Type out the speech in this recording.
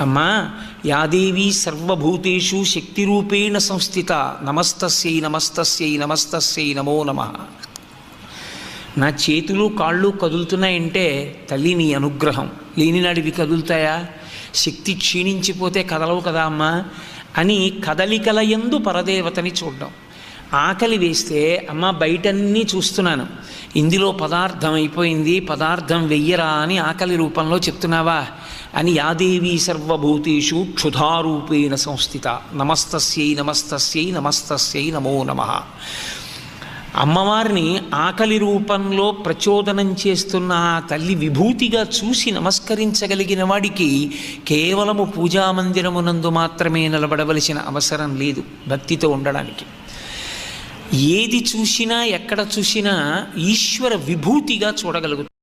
అమ్మా యాదేవి సర్వభూతేషు శక్తిరూపేణ సంస్థిత నమస్తస్యై నమస్తస్యై నమస్తస్యై నమో నమ. నా చేతులు కాళ్ళు కదులుతున్నాయంటే తల్లి నీ అనుగ్రహం. లేనినాడివి కదులుతాయా? శక్తి క్షీణించిపోతే కదలవు కదా అమ్మా అని కదలికల యందు పరదేవతని చూడడం. ఆకలి వేస్తే అమ్మ బయటన్నీ చూస్తున్నాను. ఇందులో పదార్థం అయిపోయింది పదార్థం వెయ్యరా అని ఆకలి రూపంలో చెప్తున్నావా? అని యాదేవి సర్వభూతేషు క్షుధారూపేణ సంస్థిత. నమస్తస్యై నమస్తస్యై నమస్తస్యై నమో నమః. అమ్మవారిని ఆకలి రూపంలో ప్రచోదనం చేస్తున్న ఆ తల్లి విభూతిగా చూసి నమస్కరించగలిగిన వాడికి కేవలము పూజామందిరమునందు మాత్రమే నిలబడవలసిన అవసరం లేదు భక్తితో ఉండడానికి. ఏది చూసినా ఎక్కడ చూసినా ఈశ్వర విభూతిగా చూడగలుగుతాం.